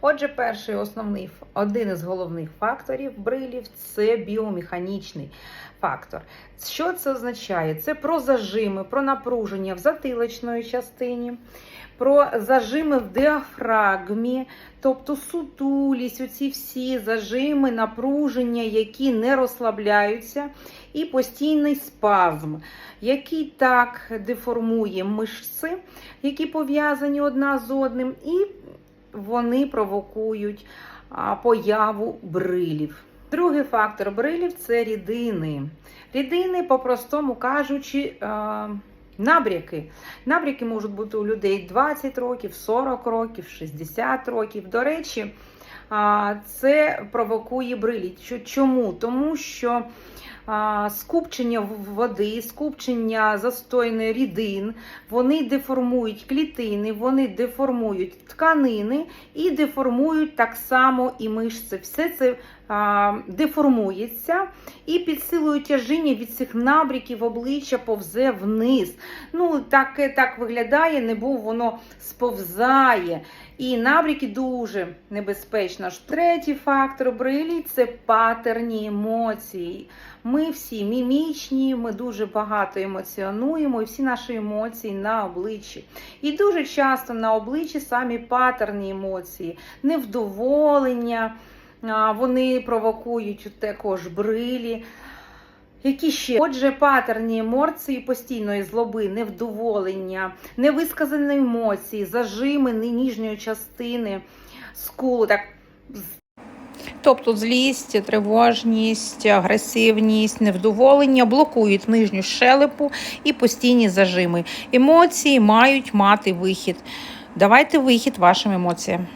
Отже, перший основний один із головних факторів брилів це біомеханічний фактор. Що це означає? Це про зажими, про напруження в затилочної частині, про зажими в діафрагмі, тобто сутулість, оці всі зажими, напруження, які не розслабляються, і постійний спазм, який так деформує мишці, які пов'язані одна з одним, і вони провокують появу брилів. Другий фактор брилів це рідини. Рідини, по-простому кажучи, набряки. Набряки можуть бути у людей 20 років, 40 років, 60 років. До речі, це провокує брилі. Чому? Тому що скупчення води, скупчення застойних рідин, вони деформують клітини, вони деформують тканини і деформують так само і мишці. Все це деформується і під силою тяжіння від цих набріків обличчя повзе вниз. Ну, так, так виглядає, небо воно сповзає. І набріки дуже небезпечно. Третій фактор брилі це патерні емоції. Ми всі мімічні, ми дуже багато емоціонуємо, і всі наші емоції на обличчі. І дуже часто на обличчі самі патерні емоції, невдоволення, вони провокують також брилі. Які ще? Отже, патерні емоції постійної злоби, невдоволення, невисказані емоції, зажими ніжньої частини скули, так Тобто злість, тривожність, агресивність, невдоволення блокують нижню щелепу і постійні зажими. Емоції мають мати вихід. Давайте вихід вашим емоціям.